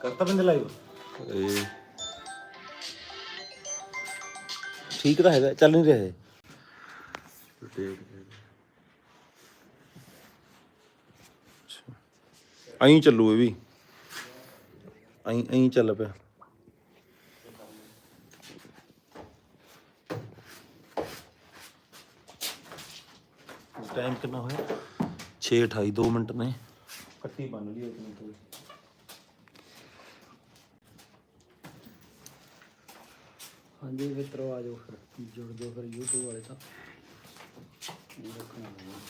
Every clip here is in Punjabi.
ਕਰਤਾ ਬੰਦੇ ਲਾਈਵ ਇਹ ਠੀਕ ਤਾਂ ਹੈਗਾ ਚੱਲ ਨਹੀਂ ਰਿਹਾ ਇਹ। ਐਂ ਚੱਲੂ ਇਹ ਵੀ। ਐਂ ਐਂ ਚੱਲ ਪਿਆ। ਟਾਈਮ ਕਿੰਨਾ ਹੋਇਆ? 6:28 2 ਮਿੰਟ ਨੇ। ਕੱਟੀ ਬੰਨ ਲਈ ਇੱਕ ਮਿੰਟ। ਹਾਂਜੀ ਮਿੱਤਰੋ ਆ ਜਾਓ ਫਿਰ। ਜੁੜ ਜਾਓ ਫਿਰ YouTube ਵਾਲੇ ਤਾਂ। ਇਹ ਰੱਖਣਾ ਹੈ।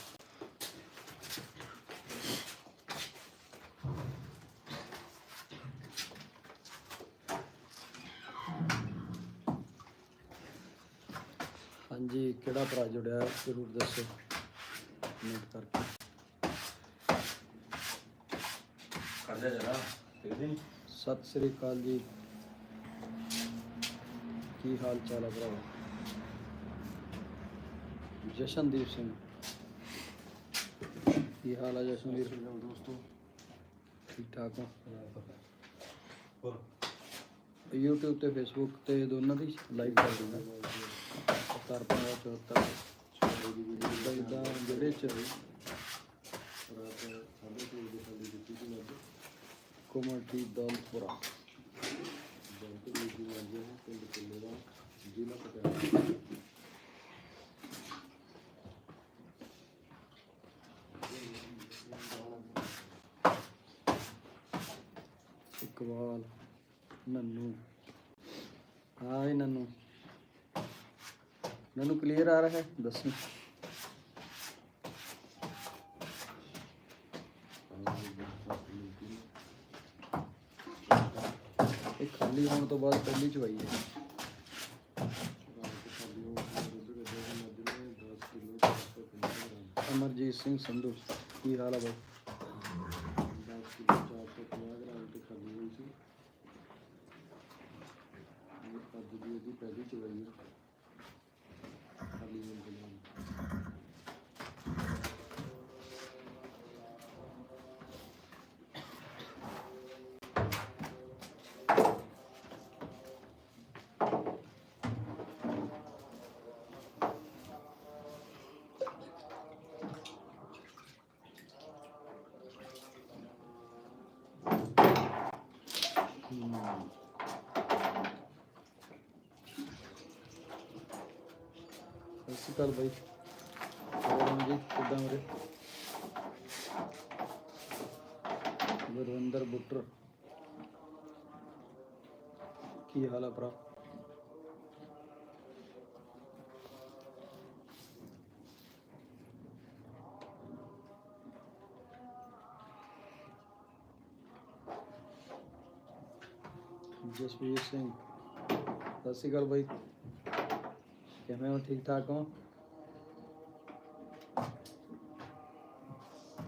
ਹਾਂਜੀ ਕਿਹੜਾ ਭਰਾ ਜੁੜਿਆ? ਜ਼ਰੂਰ ਦੱਸੋ। ਕਮੈਂਟ ਕਰਕੇ। ਕਰ ਜਾ ਜਰਾ। ਸਤਿ ਸ੍ਰੀ ਅਕਾਲ ਜੀ। ਕੀ ਹਾਲ ਚਾਲ ਹੈ ਭਰਾਵਾ? ਜਸ਼ਨਦੀਪ ਸਿੰਘ। ਕੀ ਹਾਲ ਹੈ ਜਸ਼ਨਦੀਪ? ਦੋਸਤੋ। ਠੀਕ ਠਾਕ ਹੋ? YouTube ਤੇ Facebook ਤੇ ਦੋਨਾਂ ਦੀ ਲਾਈਵ ਕਰ ਦਿੰਦਾ ਕਰ ਪਾਇਆ ਚੌਥਾ ਇਦਾਂ ਜਿਹੜੇ ਚ ਕੋਮਲਟੀ ਦਲਪੁਰਾ ਇਕਬਾਲ ਨੰਨੂ। ਹਾਏ ਨੰਨੂ। ਨੰਨੂ ਕਲੀਅਰ ਆ ਰਿਹਾ ਹੈ? ਦੱਸੀ। ਖਾਲੀ ਹੋਣ ਤੋਂ ਬਾਅਦ ਪਹਿਲੀ ਚਵਾਈ ਹੈ। ਅਮਰਜੀਤ ਸਿੰਘ ਸੰਧੂ ਕੀ ਹਾਲ ਹੈ ਬਾਈ? ਸਤਿ ਸ਼੍ਰੀ ਅਕਾਲ ਬਾਈ। ਹੋਰ ਜੀ ਕਿੱਦਾਂ ਵੀਰੇ? ਗੁਰਵਿੰਦਰ ਬੁੱਟਰ। ਕੀ ਹਾਲ ਆ ਭਰਾ? ਜਸਵੀਰ ਸਿੰਘ। ਸਤਿ ਸ਼੍ਰੀ ਅਕਾਲ ਬਾਈ। ਕਿਵੇਂ ਹੋ? ਠੀਕ ਠਾਕ ਹੋ?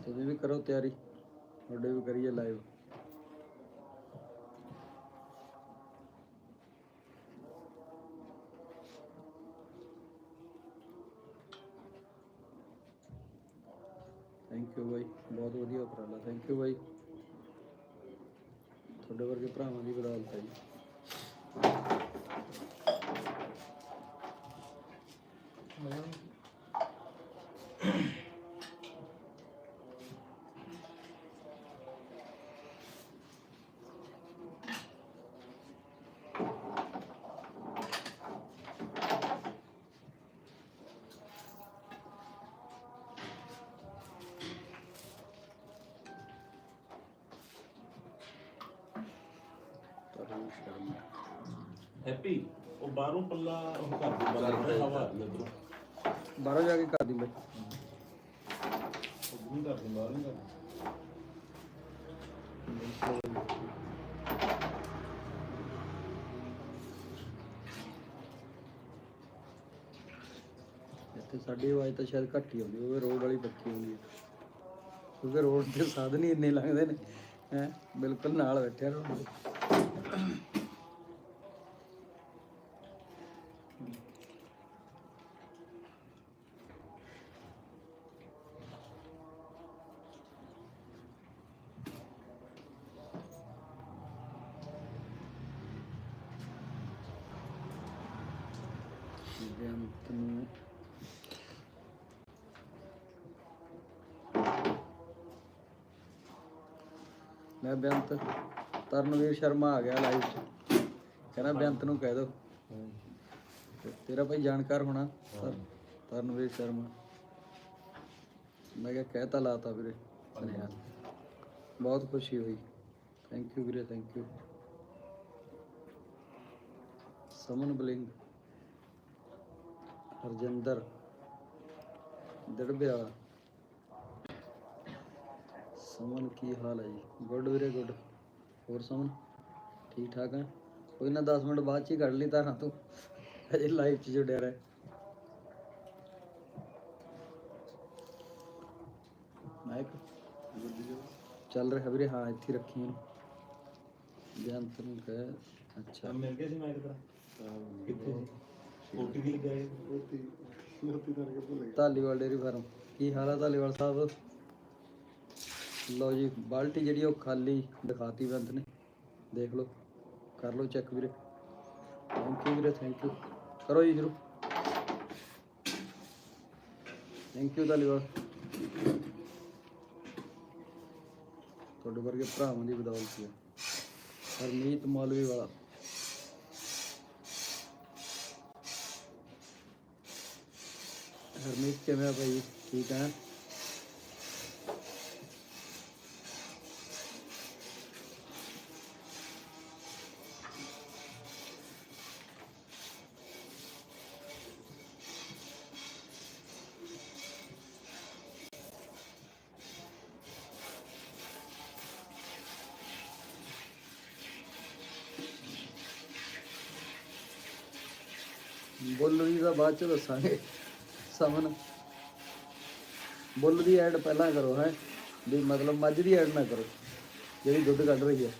ਤੁਸੀਂ ਵੀ ਕਰੋ ਤਿਆਰੀ। ਤੁਹਾਡੇ ਵੀ ਕਰੀਏ ਲਾਈਵ ਥੈਂਕ ਯੂ ਬਾਈ। ਬਹੁਤ ਵਧੀਆ ਉਪਰਾਲਾ। ਥੈਂਕ ਯੂ ਬਾਈ। ਤੁਹਾਡੇ ਵਰਗੇ ਭਰਾਵਾਂ ਦੀ ਬਦੌਲਤ ਹੈ ਜੀ। ਤਰੁਣ ਸ਼ਰਮਾ ਹੈਪੀ ਉਹ ਬਾਹਰੋਂ ਪੱਲਾ ਉਹ ਕਰ ਦੇ ਬਾਹਰ ਹਵਾ। ਆ ਰਹੀ ਉਧਰੋਂ ਬਾਹਰੋਂ ਜਾ ਕੇ ਕਰ ਦੀ ਬਾਈ ਉਹ ਨਹੀਂ ਕਰਦੇ ਬਾਹਰ ਨਹੀਂ ਕਰਦੇ ਇੱਥੇ ਸਾਡੀ ਆਵਾਜ਼ ਤਾਂ ਸ਼ਾਇਦ ਘੱਟ ਹੀ ਆਉਂਦੀ ਹੋਵੇ ਰੋਡ ਵਾਲੀ ਪੱਕੀ ਹੁੰਦੀ ਹੈ। ਕਿਉਂਕਿ ਰੋਡ ਤੇ ਸਾਧਨ ਹੀ ਇੰਨੇ ਲੰਘਦੇ ਨੇ। ਹੈ ਬਿਲਕੁਲ ਨਾਲ ਬੈਠਿਆ ਰੋਡ ਦੇ ਨੂੰ ਮੈਂ ਬੇਅੰਤ, ਤਰਨਵੀਰ ਸ਼ਰਮਾ ਆ ਗਿਆ ਲਾਈਵ 'ਚ। ਕਹਿੰਦਾ, ਬੇਅੰਤ ਨੂੰ ਕਹਿ ਦੋ। ਤੇਰਾ ਭਾਈ ਜਾਣਕਾਰ ਹੋਣਾ ਤਰ- ਤਰਨਵੀਰ ਸ਼ਰਮਾ। ਮੈਂ ਕਿਹਾ, ਕਹਿਤਾ ਲਾਤਾ ਵੀਰੇ। ਸੁਨੇਹਾ ਬਹੁਤ ਖੁਸ਼ੀ ਹੋਈ। ਥੈਂਕ ਯੂ ਵੀਰੇ ਥੈਂਕ ਯੂ ਸਮਨ ਬਲਿੰਗ। ਹਰਜਿੰਦਰ ਦੜਬਿਆ। ਸਮਨ, ਕੀ ਹਾਲ ਹੈ ਜੀ? ਗੁੱਡ ਵੀਰੇ ਗੁੱਡ ਹੋਰ ਸਮਨ, ਠੀਕ ਠਾਕ ਹੈ? ਕੋਈ ਨਾ 10 ਮਿੰਟ ਬਾਅਦ ਚ ਹੀ ਕੱਢ ਲਈ ਤਾਂ ਤੂੰ। ਅਜੇ ਲਾਈਵ ਚ ਜੁੜਿਆ ਰਹਿ। ਮਾਈਕ। ਚੱਲ ਰਿਹਾ ਵੀਰੇ, ਹਾਂ, ਇੱਥੇ ਰੱਖੀ ਇਹਨੂੰ। ਬੇਅੰਤ ਨੂੰ ਕਹਿ, ਅੱਛਾ। ਮਿਲ ਗਿਆ ਸੀ ਮੈਂ ਕਿਧਰ ਕਿੱਥੇ ਸੀ? ਵੀ ਧਾਲੀਵਾਲ ਡੇਰੀ ਫਾਰਮ। ਕੀ ਹਾਲ ਹੈ ਧਾਲੀਵਾਲ ਸਾਹਿਬ? ਲਓ ਜੀ ਬਾਲਟੀ ਜਿਹੜੀ ਉਹ ਖਾਲੀ ਦਿਖਾਤੀ ਬੰਦ ਨੇ। ਦੇਖ ਲਓ ਕਰ ਲਓ ਚੈੱਕ ਵੀਰੇ। ਥੈਂਕ ਯੂ ਵੀਰੇ ਥੈਂਕ ਯੂ ਕਰੋ ਜੀ ਜਰੂਰ ਥੈਂਕ ਯੂ ਧਾਲੀਵਾਲ। ਤੁਹਾਡੇ ਵਰਗੇ ਭਰਾਵਾਂ ਦੀ ਬਦੌਲਤ ਹੈ ਹਰਮੀਤ ਮੌਲਵੀ ਵਾਲਾ। ਹਰਮੀਤ ਕਿਵੇਂ ਆ ਭਾਈ ਠੀਕ ਹੈ ਬੁੱਲ ਦੀ ਤਾਂ ਬਾਅਦ ਚ ਦੱਸਾਂਗੇ ਸਮਨ ਬੁੱਲ ਦੀ ਐਡ ਪਹਿਲਾਂ ਕਰੋ ਹੈ, ਵੀ ਮਤਲਬ ਮੱਝ ਦੀ ਐਡ ਨਾ ਕਰੋ, ਜਿਹੜੀ ਦੁੱਧ ਕੱਢ ਰਹੀ ਹੈ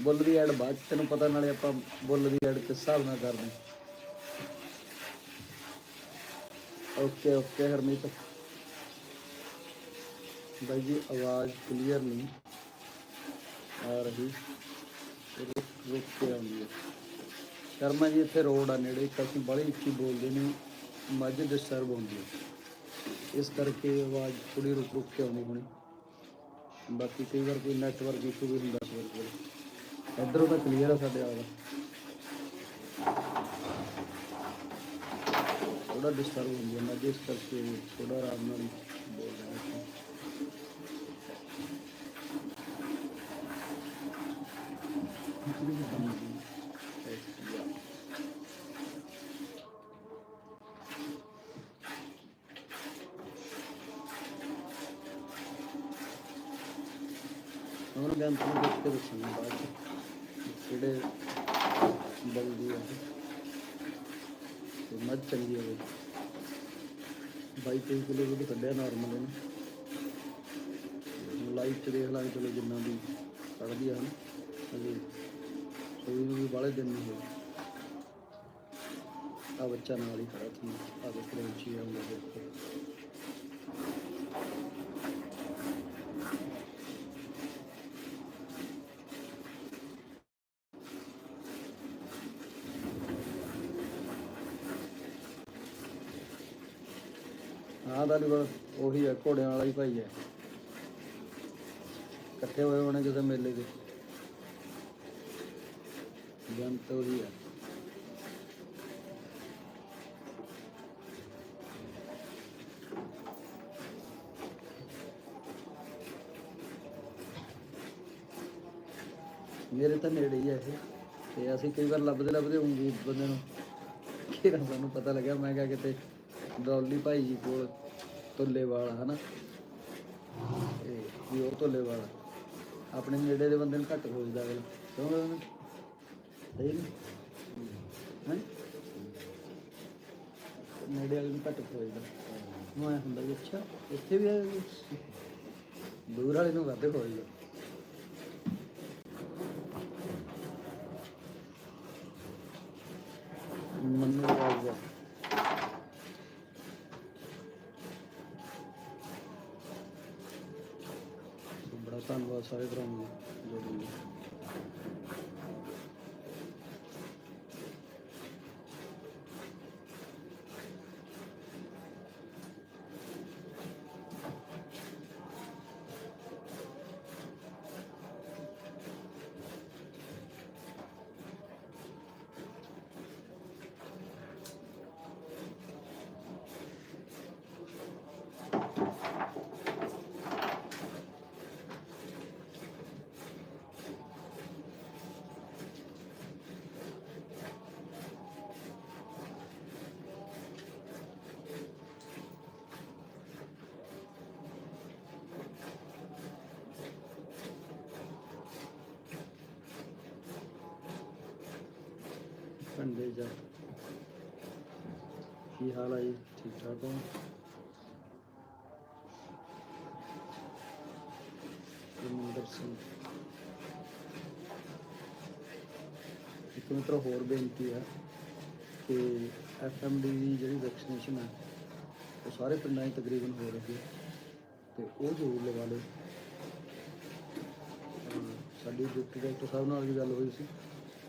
ਬੁੱਲ ਦੀ ਐਡ ਬਾਅਦ ਤੈਨੂੰ ਪਤਾ ਨਾਲੇ ਆਪਾਂ ਬੁੱਲ ਦੀ ਐਡ ਕਿਸ ਹਿਸਾਬ ਨਾਲ ਕਰਦੇ ਓਕੇ ਓਕੇ ਹਰਮੀਤ। ਬਾਈ ਜੀ, ਆਵਾਜ਼ ਕਲੀਅਰ ਨਹੀਂ ਆ ਰਹੀ। ਰੁਕ ਰੁਕ ਕੇ ਆਉਂਦੀ ਹੈ ਸ਼ਰਮਾ ਜੀ, ਇੱਥੇ ਰੋਡ ਆ ਨੇੜੇ, ਇੱਕ ਅਸੀਂ ਬੜੀ ਉੱਚੀ ਬੋਲਦੇ ਨੇ ਮੱਝ ਡਿਸਟਰਬ ਹੁੰਦੀ ਹੈ ਇਸ ਕਰਕੇ ਆਵਾਜ਼ ਥੋੜੀ ਰੁਕ ਰੁਕ ਕੇ ਆਉਣੀ ਹੋਣੀ। ਬਾਕੀ ਕਈ ਵਾਰ ਕੋਈ ਨੈਟਵਰਕ ਇਸ਼ੂ ਵੀ ਹੁੰਦਾ ਸਵੇਰ ਕੋਲ ਇਧਰੋਂ ਤਾਂ ਕਲੀਅਰ ਆ ਸਾਡੇ ਵਾਲਾ ਥੋੜਾ ਡਿਸਟਰਬ ਹੁੰਦੀ ਹੈ ਮੱਝ, ਇਸ ਕਰਕੇ ਥੋੜਾ ਆਰਾਮ ਨਾਲ ਹੀ ਬੋਲ ਰਿਹਾ ਹਾਂ ਉਹਨਾਂ ਦੇ ਦੇਖ ਕੇ ਦੱਸਾਂਗੇ ਬਾਅਦ ਚ ਕਿਹੜੇ ਬਲਦੀ ਆ, ਤੇ ਮੱਝ ਚੰਗੀ ਹੋਵੇ। ਬਾਈ ਤੇਈ ਕਿਲੋ ਦੁੱਧ ਕੱਢਿਆ ਨਾਰਮਲ ਇਹਨੇ। ਲਾਈਵ ਚ ਦੇਖ ਲਾਂਗੇ, ਚਲੋ ਜਿੰਨਾ ਵੀ ਕੱਢਦੀ ਆ ਹਨ ਅਜੇ ਸੋਈ ਨੂੰ ਵੀ ਬਾਲੇ ਦਿਨ ਨਹੀਂ ਹੋਏ। ਆ ਬੱਚਾ ਨਾਲ ਹੀ ਖੜਾ ਸੀ ਆ ਦੇਖ ਰਹੇ ਚੀ ਆਉਂਦਾ ਦੇਖੋ। ਹਾਂ ਧਾਲੀਵਾਲ ਉਹੀ ਹੈ ਘੋੜਿਆਂ ਵਾਲਾ ਹੀ ਭਾਈ ਹੈ ਇਕੱਠੇ ਹੋਏ ਹੋਣੇ ਕਿਸੇ ਮੇਲੇ ਦੇ। ਜੰਤ ਉਹੀ ਹੈ ਮੇਰੇ ਤਾਂ ਨੇੜੇ ਹੀ ਹੈ ਇਹ। ਤੇ ਅਸੀਂ ਕਈ ਵਾਰ ਲੱਭਦੇ ਲੱਭਦੇ ਉਂਗੀ ਬੰਦੇ ਨੂੰ। ਕਿਹੜਾ ਸਾਨੂੰ ਪਤਾ ਲੱਗਿਆ, ਮੈਂ ਕਿਹਾ ਕਿਤੇ ਡੌਲੀ ਭਾਈ ਜੀ ਕੋਲ। ਤੁੱਲੇ ਹਨਾ? ਤੇ ਵੀ ਉਹ ਤੁੱਲੇ ਆਪਣੇ ਨੇੜੇ ਦੇ ਬੰਦੇ ਨੂੰ ਘੱਟ ਖੋਜਦਾ ਅਗਲਾ ਕਿਉਂ ਸਹੀ ਨਹੀਂ ਹੈ? ਨੇੜੇ ਵਾਲੇ ਨੂੰ ਘੱਟ ਖੋਜਦਾ ਮੈਂ ਹੁੰਦਾ ਵੀ ਅੱਛਾ, ਇੱਥੇ ਵੀ ਹੈ ਦੂਰ ਵਾਲੇ ਨੂੰ ਵੱਧ ਖੋਜਦਾ ਮੰਨੂ ਰਾਜਾ ਬੜਾ ਧੰਨਵਾਦ ਸਾਰੇ ਭਰਾਵਾਂ ਦਾ ਜੁੜਨ ਲਈ ਪਿੰਡ ਜਾ। ਕੀ ਹਾਲ ਹੈ ਠੀਕ ਠਾਕ ਹੋ? ਰਮਿੰਦਰ ਸਿੰਘ। ਇੱਕ ਮਿੱਤਰ ਹੋਰ ਬੇਨਤੀ ਹੈ ਕਿ ਐਫਐਮਡੀ ਦੀ ਜਿਹੜੀ ਵੈਕਸੀਨੇਸ਼ਨ ਹੈ ਉਹ ਸਾਰੇ ਪਿੰਡਾਂ 'ਚ ਤਕਰੀਬਨ ਹੋ ਰਹੀ ਹੈ ਤੇ ਉਹ ਜ਼ਰੂਰ ਲਗਾ ਲਓ। ਸਾਡੀ ਡਿਪਟੀ ਡਾਕਟਰ ਸਾਹਿਬ ਨਾਲ ਵੀ ਗੱਲ ਹੋਈ ਸੀ।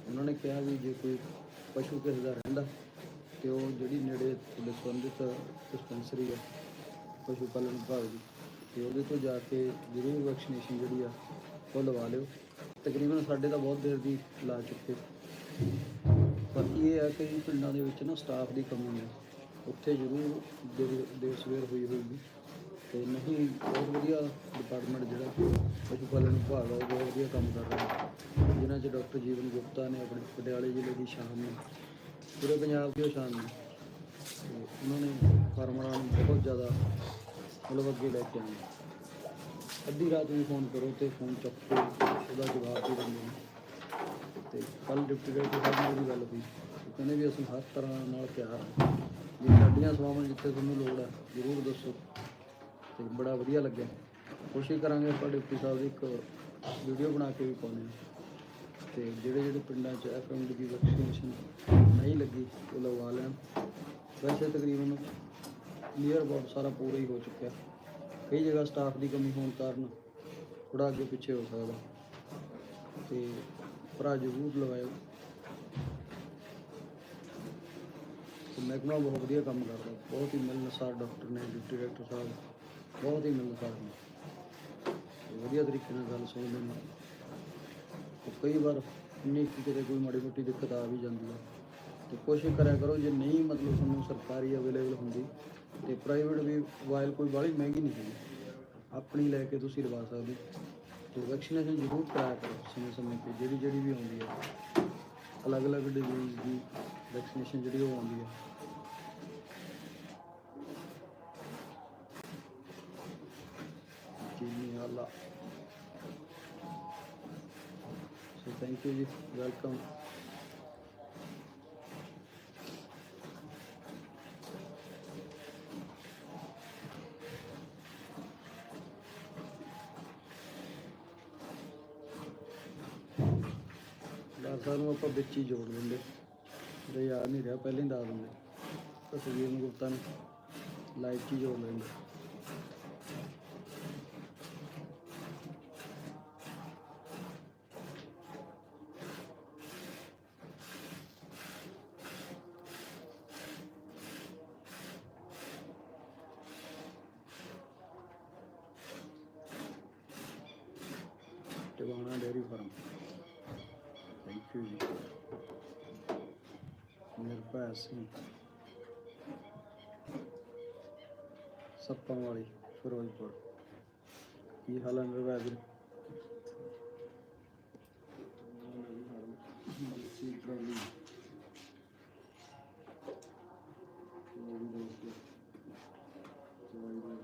ਉਹਨਾਂ ਨੇ ਕਿਹਾ ਵੀ ਜੇ ਕੋਈ ਪਸ਼ੂ ਕਿਸੇ ਦਾ ਰਹਿੰਦਾ ਤੇ ਉਹ ਜਿਹੜੀ ਨੇੜੇ ਤੁਹਾਡੇ ਸੰਬੰਧਿਤ ਡਿਸਪੈਂਸਰੀ ਹੈ ਪਸ਼ੂ ਪਾਲਣ ਵਿਭਾਗ ਦੀ, ਤੇ ਉਹਦੇ ਤੋਂ ਜਾ ਕੇ ਜ਼ਰੂਰ ਵੈਕਸੀਨੇਸ਼ਨ ਜਿਹੜੀ ਆ, ਉਹ ਲਵਾ ਲਿਓ। ਤਕਰੀਬਨ ਸਾਡੇ ਤਾਂ ਬਹੁਤ ਦੇਰ ਦੀ ਲਾ ਚੁੱਕੇ। ਬਾਕੀ ਇਹ ਹੈ ਕਿ ਪਿੰਡਾਂ ਦੇ ਵਿੱਚ ਨਾ ਸਟਾਫ ਦੀ ਕਮੀ ਹੈ ਉੱਥੇ ਜ਼ਰੂਰ ਦੇਰ ਦੇਰ ਸਵੇਰ ਹੋਈ ਹੋਊਗੀ। ਤੇ ਨਹੀਂ, ਬਹੁਤ ਵਧੀਆ ਡਿਪਾਰਟਮੈਂਟ ਜਿਹੜਾ ਪਸ਼ੂ ਪਾਲਣ ਵਿਭਾਗ ਹੈ ਉਹ ਬਹੁਤ ਵਧੀਆ ਕੰਮ ਕਰ ਰਿਹਾ। ਜਿਨ੍ਹਾਂ 'ਚ ਡਾਕਟਰ ਜੀਵਨ ਗੁਪਤਾ ਨੇ ਆਪਣੇ ਪਟਿਆਲੇ ਜ਼ਿਲ੍ਹੇ ਦੀ ਸ਼ਾਨ ਨੂੰ, ਪੂਰੇ ਪੰਜਾਬ ਦੀ ਉਹ ਸ਼ਾਨ ਨੇ, ਤੇ ਉਹਨਾਂ ਨੇ ਫਾਰਮਰਾਂ ਨੂੰ ਬਹੁਤ ਜ਼ਿਆਦਾ ਮਤਲਬ ਅੱਗੇ ਲੈ ਕੇ ਆਏ। ਅੱਧੀ ਰਾਤ ਨੂੰ ਫੋਨ ਕਰੋ ਤੇ ਫੋਨ ਚੁੱਕ ਕੇ ਉਹਦਾ ਜਵਾਬ ਦੇ ਦਿੰਦੇ ਨੇ। ਤੇ ਕੱਲ ਡਿਪਟੀ ਡਾਇਰੈਕਟਰ ਸਾਹਿਬ ਨਾਲ ਵੀ ਗੱਲ ਹੋਈ। ਕਹਿੰਦੇ ਵੀ ਅਸੀਂ ਹਰ ਤਰ੍ਹਾਂ ਨਾਲ ਤਿਆਰ ਹਾਂ। ਜੇ ਸਾਡੀਆਂ ਸੇਵਾਵਾਂ ਜਿੱਥੇ ਤੁਹਾਨੂੰ ਲੋੜ ਹੈ ਜ਼ਰੂਰ ਦੱਸੋ। ਤੇ ਬੜਾ ਵਧੀਆ ਲੱਗਿਆ। ਕੋਸ਼ਿਸ਼ ਕਰਾਂਗੇ ਆਪਾਂ ਡਿਪਟੀ ਸਾਹਿਬ ਦੀ ਇੱਕ ਵੀਡੀਓ ਬਣਾ ਕੇ ਵੀ ਪਾਉਣੀ ਤੇ ਜਿਹੜੇ ਜਿਹੜੇ ਪਿੰਡਾਂ 'ਚ ਐਫਐਮਡੀ ਦੀ ਵੈਕਸੀਨੇਸ਼ਨ ਨਹੀਂ ਲੱਗੀ, ਉਹ ਲਗਵਾ ਲੈਣ। ਵੈਸੇ ਤਕਰੀਬਨ ਨੀਅਰ ਅਬਾਊਟ ਸਾਰਾ ਪੂਰਾ ਹੀ ਹੋ ਚੁੱਕਿਆ। ਕਈ ਜਗ੍ਹਾ ਸਟਾਫ ਦੀ ਕਮੀ ਹੋਣ ਕਾਰਨ ਥੋੜਾ ਅੱਗੇ ਪਿੱਛੇ ਹੋ ਸਕਦਾ। ਤੇ ਭਰਾ ਜ਼ਰੂਰ ਲਵਾਇਓ। ਤੇ ਮਹਿਕਮਾ ਬਹੁਤ ਵਧੀਆ ਕੰਮ ਕਰਦਾ। ਬਹੁਤ ਹੀ ਮਿਲਨਸਾਰ ਡਾਕਟਰ ਨੇ, ਡਿਪਟੀ ਡਾਇਰੈਕਟਰ ਸਾਹਿਬ। ਬਹੁਤ ਹੀ ਮਿਲਨਸਾਰ ਨੇ ਵਧੀਆ ਤਰੀਕੇ ਨਾਲ ਗੱਲ ਸੁਣਦੇ ਨੇ। ਤੇ ਕਈ ਵਾਰ ਇੰਨੀ ਕਿਤੇ ਕੋਈ ਮਾੜੀ ਮੋਟੀ ਦਿੱਕਤ ਆ ਵੀ ਜਾਂਦੀ ਹੈ। ਤੇ ਕੋਸ਼ਿਸ਼ ਕਰਿਆ ਕਰੋ, ਜੇ ਨਹੀਂ ਮਤਲਬ ਤੁਹਾਨੂੰ ਸਰਕਾਰੀ ਅਵੇਲੇਬਲ ਹੁੰਦੀ, ਤੇ ਪ੍ਰਾਈਵੇਟ ਵੀ ਵਾਇਲ ਕੋਈ ਬਾਹਲੀ ਮਹਿੰਗੀ ਨਹੀਂ ਹੁੰਦੀ, ਆਪਣੀ ਲੈ ਕੇ ਤੁਸੀਂ ਲਵਾ ਸਕਦੇ ਹੋ। ਤੇ ਵੈਕਸੀਨੇਸ਼ਨ ਜ਼ਰੂਰ ਕਰਾਇਆ ਕਰੋ ਸਮੇਂ ਸਮੇਂ ਤੇ, ਜਿਹੜੀ ਜਿਹੜੀ ਵੀ ਆਉਂਦੀ ਹੈ। ਅਲੱਗ-ਅਲੱਗ ਡਿਜ਼ੀਜ਼ ਦੀ ਵੈਕਸੀਨੇਸ਼ਨ ਜਿਹੜੀ ਉਹ ਆਉਂਦੀ ਹੈ। ਥੈਂਕ ਯੂ ਜੀ ਵੈਲਕਮ ਡਾਕਟਰ ਨੂੰ ਆਪਾਂ ਵਿੱਚ ਹੀ ਜੋੜ ਦਿੰਦੇ। ਜੇ ਯਾਦ ਨਹੀਂ ਰਿਹਾ, ਪਹਿਲਾਂ ਹੀ ਦੱਸ ਦਿੰਦੇ। ਤਸਵੀਰ ਨੂੰ ਗੁਪਤਾ ਨੂੰ ਲਾਈਵ ਹੀ ਜੋੜ ਲੈਂਦੇ ਫਿਰੋਜ਼ਪੁਰ। ਕੀ ਹਾਲ ਹੈ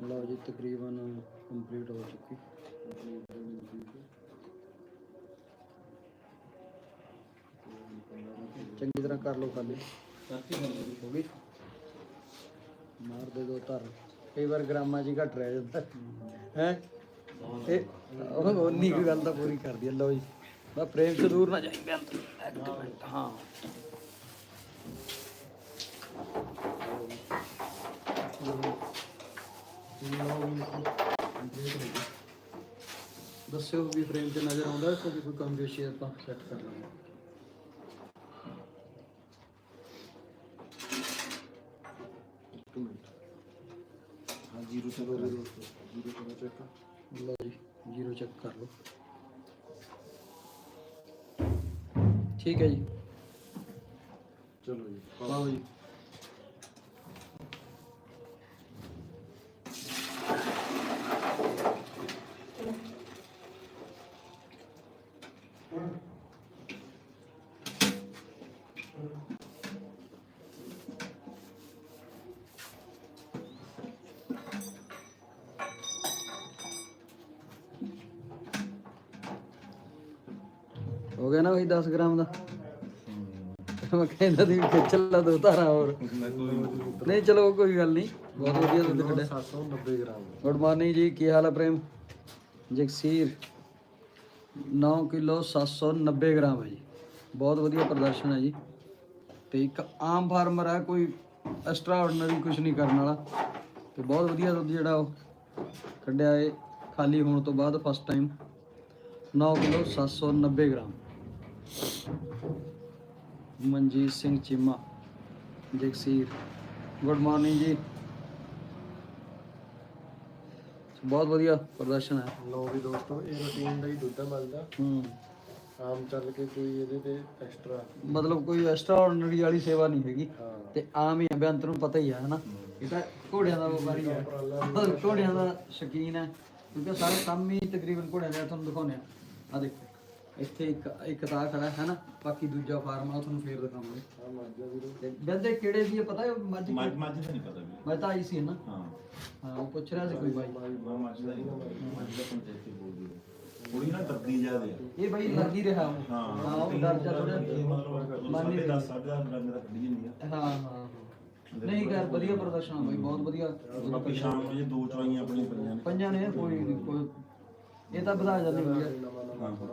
ਲਓ ਜੀ ਤਕਰੀਬਨ ਕੰਪਲੀਟ ਹੋ ਚੁੱਕੀ। ਚੰਗੀ ਤਰ੍ਹਾਂ ਕਰ ਲਓ ਖਾਲੀ। ਹੋ ਗਈ? ਮਾਰ ਦੇ ਦੋ ਧਰ। ਕਈ ਵਾਰ ਗ੍ਰਾਮਾਂ 'ਚ ਹੀ ਘਟ ਰਹਿ ਜਾਂਦਾ। ਹੈ? ਇਹ ਉਹ ਉਨੀ ਕੁ ਗੱਲ ਤਾਂ ਪੂਰੀ ਕਰਦੀ ਦਿਆ ਲਓ ਜੀ। ਬਸ ਪ੍ਰੇਮ ਸੇ ਦੂਰ ਨਾ ਜਾਈਂ ਬੇਅੰਤ ਇੱਕ ਮਿੰਟ, ਹਾਂ। ਦੱਸਿਓ ਵੀ ਫਰੇਮ 'ਚ ਨਜ਼ਰ ਆਉਂਦਾ ਕੋਈ ਕੋਈ ਕੰਮ ਵੇਸ਼ੀ ਆਪਾਂ ਸੈੱਟ ਕਰ ਲਾਂਗੇ। ਇੱਕ ਮਿੰਟ। ਠੀਕ ਹੈ ਜੀ। ਚਲੋ ਜੀ ਪਾਓ ਜੀ। ਹੋ 10 ਗ੍ਰਾਮ ਦਾ। ਮੈਂ ਕਹਿੰਦਾ ਦੀ ਖਿੱਚ ਲਾ ਦੋ ਧਾਰਾ ਹੋਰ। ਨਹੀਂ, ਚਲੋ, ਕੋਈ ਗੱਲ ਨਹੀਂ। ਬਹੁਤ ਵਧੀਆ ਦੁੱਧ ਕੱਢਿਆ। 790 ਗ੍ਰਾਮ ਗੁੱਡ ਮਾਰਨਿੰਗ ਜੀ, ਕੀ ਹਾਲ ਹੈ ਪ੍ਰੇਮ? ਜਗਸੀਰ। 9 ਕਿਲੋ 790 ਗ੍ਰਾਮ ਹੈ ਜੀ। ਬਹੁਤ ਵਧੀਆ ਪ੍ਰਦਰਸ਼ਨ ਹੈ ਜੀ। ਤੇ ਇੱਕ ਆਮ ਫਾਰਮਰ ਹੈ, ਕੋਈ ਐਕਸਟਰਾ ਆਰਡੀਨਰੀ ਕੁਝ ਨਹੀਂ ਕਰਨ ਵਾਲਾ। ਤੇ ਬਹੁਤ ਵਧੀਆ ਦੁੱਧ ਜਿਹੜਾ ਉਹ ਕੱਢਿਆ ਏ ਖਾਲੀ ਹੋਣ ਤੋਂ ਬਾਅਦ first time 9 kilo 790 gram. Manjit Singh Cheema Jagsir. Good morning ਜੀ। ਬਹੁਤ ਵਧੀਆ ਪ੍ਰਦਰਸ਼ਨ ਹੈ। ਲੋ ਵੀ ਦੋਸਤੋ ਇਹ ਰੂਟੀਨ ਦਾ ਹੀ ਦੁੱਧ ਮਿਲਦਾ ਹੂੰ। ਆਮ ਚੱਲ ਕੇ ਕੋਈ ਇਹਦੇ ਤੇ ਐਕਸਟਰਾ ਮਤਲਬ ਕੋਈ ਐਕਸਟਰਾ ਆਰਡੀਨਰੀ ਵਾਲੀ ਸੇਵਾ ਨਹੀਂ ਹੈਗੀ। ਤੇ ਆਮ ਹੀ ਅਭਿਅੰਤ ਨੂੰ ਪਤਾ ਹੀ ਹੈ ਹਨਾ। ਇਹ ਤਾਂ ਘੋੜਿਆਂ ਦਾ ਵਪਾਰੀ ਹੈ ਘੋੜਿਆਂ ਦਾ ਸ਼ੌਕੀਨ ਹੈ। ਕਿਉਂਕਿ ਸਾਰੇ ਕੰਮ ਹੀ ਤਕਰੀਬਨ ਘੋੜਿਆਂ ਦਾ ਤੁਹਾਨੂੰ ਦਿਖਾਉਂਦੇ ਆ। ਆ ਦੇਖੋ। ਇੱਥੇ ਇੱਕ ਇੱਕ ਤਾਂ ਆਹ ਖੜਾ ਹੈ ਨਾ ਬਾਕੀ ਦੂਜਾ ਫਾਰਮ ਆ ਉਹ ਤੁਹਾਨੂੰ ਫੇਰ ਦਿਖਾਵਾਂਗੇ। ਆ ਮਾਜਾ ਵੀਰੋ। ਤੇ ਬੰਦੇ ਕਿਹੜੇ ਦੀ ਹੈ ਪਤਾ ਹੈ ਮੱਝ ਮੱਝ ਕਿਹੜੀ? ਮੱਝ ਦਾ ਨਹੀਂ ਪਤਾ ਵੀ ਮੈਂ ਤਾਂ ਆਈ ਸੀ ਨਾ। ਹਾਂ। ਹਾਂ ਉਹ ਪੁੱਛ ਰਿਹਾ ਸੀ ਕੋਈ ਬਾਈ। ਮੈਂ ਮੱਝ ਦਾ ਨਹੀਂ ਮੱਝ ਦਾ ਪੰਚਾਇਤੀ ਬੋਲਦੀ ਹੈ ਥੋੜੀ ਨਾ ਡਰਦੀ ਜ਼ਿਆਦੇ ਆ। ਇਹ ਬਾਈ ਲੱਗ ਰਿਹਾ ਉਹ। ਹਾਂ। ਹਾਂ ਉਹ ਡਰ ਜਾ ਥੋੜਾ ਇਹ ਮਤਲਬ ਮੰਨ ਹੀ ਸਾਢੇ ਰਹੀ। ਦਸ, ਸਾਢੇ ਦਸ ਡੰਗ ਦਾ ਕੱਢੀ ਜਾਂਦੀ ਆ। ਹਾਂ ਹਾਂ ਹਾਂ। ਨਹੀਂ ਕਰ ਵਧੀਆ ਪ੍ਰਦਰਸ਼ਨ ਆ ਬਾਈ। ਬਹੁਤ ਵਧੀਆ। ਬਾਕੀ ਸ਼ਾਮ ਨੂੰ ਜੇ ਦੋ ਚਵਾਈਆਂ ਨੇ। ਪੰਜਾਂ ਨੇ ਕੋਈ ਕੋਈ। ਇਹ ਤਾਂ ਵਧਾ ਜਾਂਦੇ ਹੁੰਦੇ ਆ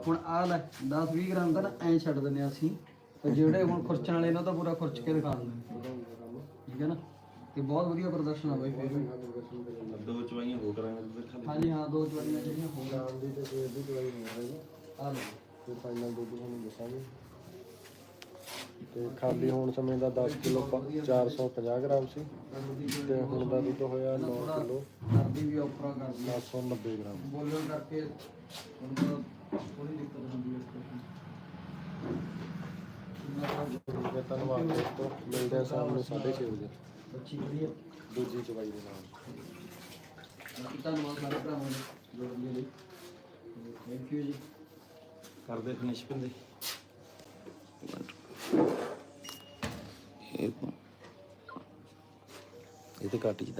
ਹੁਣ ਆ ਲੈ 10 20 ਗ੍ਰਾਮ ਦਾ ਨਾ ਐਂ ਛੱਡ ਦਿੰਦੇ ਆ ਅਸੀਂ। ਤੇ ਜਿਹੜੇ ਹੁਣ ਖੁਰਚਣ ਵਾਲੇ ਨੇ ਉਹ ਤਾਂ ਪੂਰਾ ਖੁਰਚ ਕੇ ਦਿਖਾ ਦਿੰਦੇ। ਠੀਕ ਹੈ ਨਾ? ਤੇ ਬਹੁਤ ਵਧੀਆ ਪ੍ਰਦਰਸ਼ਨ ਆ ਬਾਈ ਫਿਰ ਵੀ। ਦੋ ਚਵਾਈਆਂ ਹੋ ਕਰਾਂਗੇ ਤੇ ਖਾਲੀ ਹਾਂਜੀ ਹਾਂ ਦੋ ਚਵਾਈਆਂ ਜਿਹੜੀਆਂ ਹੋ ਗਈਆਂ ਦੀ ਤੇ ਸਵੇਰ ਦੀ ਦਵਾਈ ਨਹੀਂ ਰਹੀ ਆ ਲੈ ਫਿਰ ਫਾਈਨਲ ਦੁੱਧ ਤੁਹਾਨੂੰ ਦੱਸਾਂਗੇ। ਤੇ ਖਾਲੀ ਹੋਣ ਸਮੇਂ ਦਾ 10 ਕਿਲੋ 450 ਗ੍ਰਾਮ ਸੀ। ਤੇ ਹੁਣ ਦਾ ਦੁੱਧ ਹੋਇਆ 9 ਕਿਲੋ। ਕਰਦੀ ਵੀ ਔਪਰਾ ਕਰਦੀ ਆ। 790 ਗ੍ਰਾਮ। ਬੋਲਣ ਕਰਕੇ ਹੁਣ ਤਾਂ ਥੋੜੀ ਦਿੱਕਤ ਹੁੰਦੀ ਹੈ ਠੀਕ ਹੈ ਧੰਨਵਾਦ ਦੋਸਤੋ ਮਿਲਦੇ ਹਾਂ ਸ਼ਾਮ ਨੂੰ 6:30 ਵਜੇ। ਬੱਚੀ ਵਧੀਆ ਦੂਜੀ ਚਵਾਈ ਦੇ ਨਾਲ। ਬਾਕੀ ਧੰਨਵਾਦ ਸਾਰੇ ਭਰਾਵਾਂ ਦਾ ਜੁੜਨ ਦੇ ਲਈ। ਥੈਂਕ ਯੂ ਜੀ। ਕਰਦੇ ਫਿਨਿਸ਼ ਪਿੰਦੇ। ਇਹ ਤੇ ਘੱਟ ਹੀ ਦਾ